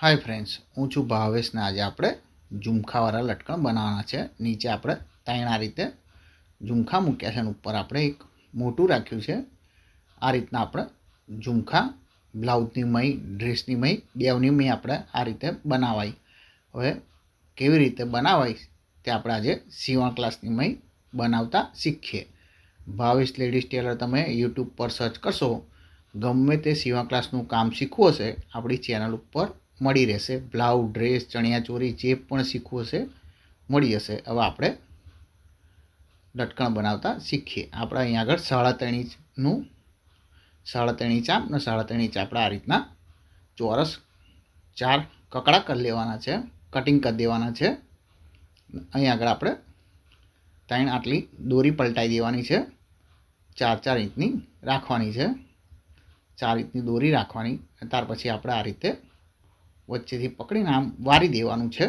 Hi friends, હું છું ભાવેશને આજે આપણે ઝુમખાવાળા લટકણ બનાવવાના છે. નીચે આપણે ત્રણ રીતે ઝુમખા મૂક્યા છે અને ઉપર આપણે એક મોટું રાખ્યું છે. આ રીતના આપણે ઝુમખા, બ્લાઉઝની મય ડ્રેસની મય બેવની મહી આપણે આ રીતે બનાવાય. હવે કેવી રીતે બનાવાય તે આપણે આજે સીવણ ક્લાસની મય બનાવતા શીખીએ. ભાવેશ લેડીઝ ટેલર તમે યુટ્યુબ પર સર્ચ કરશો, ગમે તે સીવણ ક્લાસનું કામ શીખવું હશે, આપણી ચેનલ ઉપર મળી રહેશે. બ્લાઉઝ, ડ્રેસ ચણિયાચોરી જે પણ શીખવું હશે, મળી જશે. હવે આપણે લટકણ બનાવતા શીખીએ. આપણે અહીંયા આગળ સાડા ત્રણ ઇંચનું સાડા ત્રણ ને સાડા ત્રણ ઇંચ આપણે આ રીતના ચોરસ ચાર કકડા કરી લેવાના છે, કટિંગ કરી દેવાના છે. અહીં આગળ આપણે ત્રણ આટલી દોરી પલટાઈ દેવાની છે. ચાર ચાર ઇંચની રાખવાની છે. ચાર ઇંચની દોરી રાખવાની. ત્યાર પછી આપણે આ રીતે વચ્ચેથી પકડીને આમ વારી દેવાનું છે.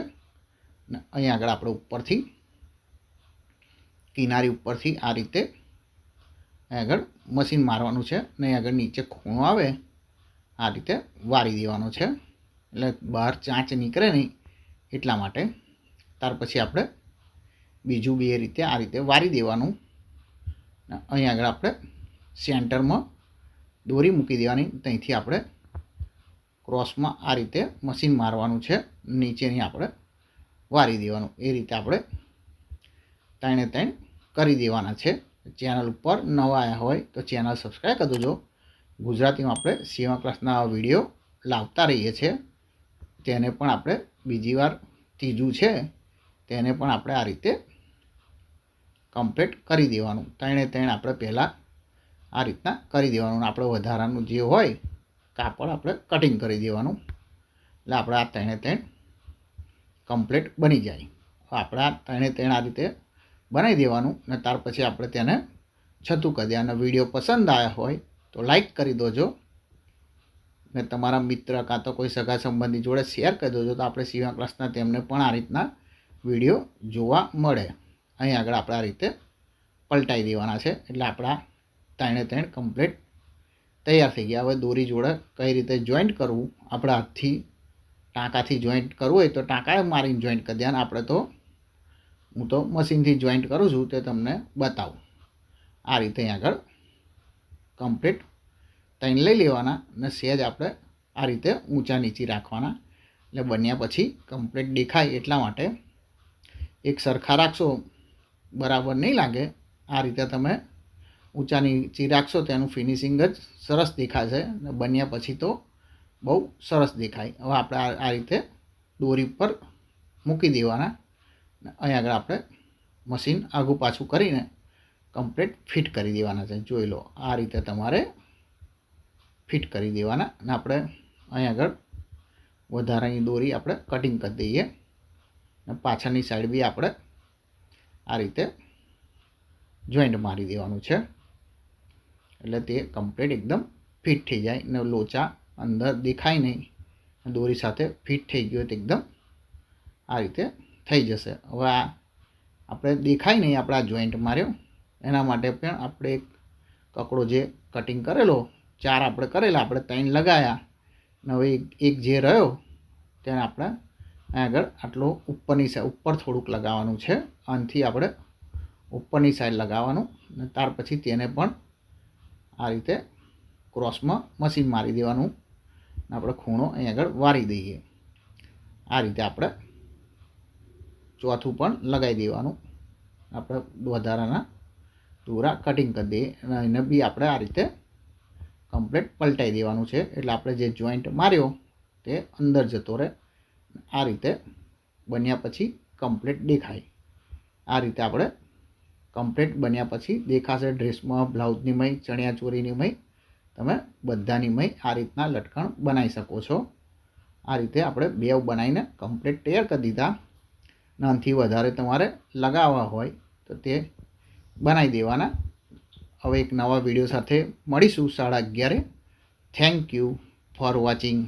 ને અહીંયા આગળ આપણે ઉપરથી, કિનારી ઉપરથી આ રીતે આગળ મશીન મારવાનું છે ને આગળ નીચે ખૂણો આવે, આ રીતે વારી દેવાનો છે. એટલે બહાર ચાંચ નીકળે નહીં એટલા માટે. ત્યાર પછી આપણે બીજું બે રીતે આ રીતે વારી દેવાનું. અહીંયા અહીં આગળ આપણે સેન્ટરમાં દોરી મૂકી દેવાની. ત્યાંથી આપણે ક્રોસમાં આ રીતે મશીન મારવાનું છે. નીચેની આપણે વારી દેવાનું. એ રીતે આપણે ત્રણે ત્રણ કરી દેવાના છે. ચેનલ ઉપર નવા આવ્યા હોય તો ચેનલ સબસ્ક્રાઈબ કરી દેજો. ગુજરાતીમાં આપણે સીવા ક્લાસના વીડિયો લાવતા રહીએ છીએ તેને પણ આપણે બીજી વાર ત્રીજું છે. તેને પણ આપણે આ રીતે કમ્પ્લીટ કરી દેવાનું. ત્રણે ત્રણ આપણે પહેલાં આ રીતના કરી દેવાનું. આપણે વધારાનું જે હોય કાપડ આપણે કટિંગ કરી દેવાનું. એટલે આપણે આ ત્રણે ત્રણ કમ્પ્લીટ બની જાય. આપણે આ ત્રણે ત્રણ આ રીતે બનાવી દેવાનું અને ત્યાર પછી આપણે તેને છતું કરી અને વીડિયો પસંદ આવ્યા હોય તો લાઈક કરી દેજો. ને તમારા મિત્ર કાં તો કોઈ સગા સંબંધી જોડે શેર કરી દેજો તો આપણે સીવા ક્લાસના તેમને પણ આ રીતના વીડિયો જોવા મળે. અહીં આગળ આપણે આ રીતે પલટાઈ દેવાના છે. એટલે આપણા ત્રણે ત્રણ કમ્પ્લીટ તૈયાર થઈ ગયા. હવે દોરી જોડે કઈ રીતે જોઈન્ટ કરવું? આપણે હાથથી, ટાંકાથી જોઈન્ટ કરવું હોય તો ટાંકાએ મારીને જોઈન્ટ કરી દેવાના. આપણે તો, હું તો મશીનથી જોઈન્ટ કરું છું, તે તમને બતાવું. આ રીતે આગળ કમ્પ્લીટ ત્રણ લઈ લેવાના અને સહેજ આપણે આ રીતે ઊંચા નીચી રાખવાના. એટલે બન્યા પછી કમ્પ્લીટ દેખાય એટલા માટે એક સરખા રાખશો. બરાબર નહીં લાગે. આ રીતે તમે ઊંચા નીચી રાખશો તો તેનું ફિનિશિંગ જ સરસ દેખાશે અને બન્યા પછી તો બહુ સરસ દેખાય. હવે આપણે આ રીતે દોરી પર મૂકી દેવાના. અહીં આગળ આપણે મશીન આગું પાછું કરીને કમ્પ્લીટ ફિટ કરી દેવાના છે. જોઈ લો, આ રીતે તમારે ફિટ કરી દેવાના. અને આપણે અહીં આગળ વધારાની દોરી આપણે કટિંગ કરી દઈએ. અને પાછળની સાઈડ બી આપણે આ રીતે જોઈન્ટ મારી દેવાનું છે. એટલે તે કમ્પ્લીટ એકદમ ફિટ થઈ જાય. ને લોચા અંદર દેખાય નહીં. દોરી સાથે ફિટ થઈ ગયો તો એકદમ આ રીતે થઈ જશે. હવે આ આપણે દેખાય નહીં આપણે આ જોઈન્ટ માર્યો એના માટે પણ આપણે એક કકડો જે કટિંગ કરેલો, ચાર આપણે કરેલા, આપણે ત્રણ લગાવ્યા ને હવે એક જે રહ્યો, તેને આપણે આગળ આટલો ઉપરની સાઈડ ઉપર થોડુંક લગાવવાનું છે. આનથી આપણે ઉપરની સાઈડ લગાવવાનું. ને ત્યાર પછી તેને પણ આ રીતે ક્રોસમાં મશીન મારી દેવાનું. આપણે ખૂણો અહીં આગળ વારી દઈએ. આ રીતે આપણે ચોથું પણ લગાવી દેવાનું. આપણે વધારાના દોરા કટિંગ કરી દઈએ. એને બી આપણે આ રીતે કમ્પ્લેટ પલટાઈ દેવાનું છે. એટલે આપણે જે જોઈન્ટ માર્યો તે અંદર જતો રહે. આ રીતે બન્યા પછી કમ્પ્લેટ દેખાય. આ રીતે આપણે કમ્પ્લીટ બન્યા પછી દેખાશે ડ્રેસમાં બ્લાઉઝની મય ચણિયાચોરીની મય, તમે બધાની મય આ રીતના લટકણ બનાવી શકો છો. આ રીતે આપણે બેવ બનાવીને કમ્પ્લીટ તૈયાર કરી દીધા. નાનથી વધારે તમારે લગાવવા હોય તો તે બનાવી દેવાના. હવે એક નવા વીડિયો સાથે મળીશું સાડા અગિયારે. Thank you for watching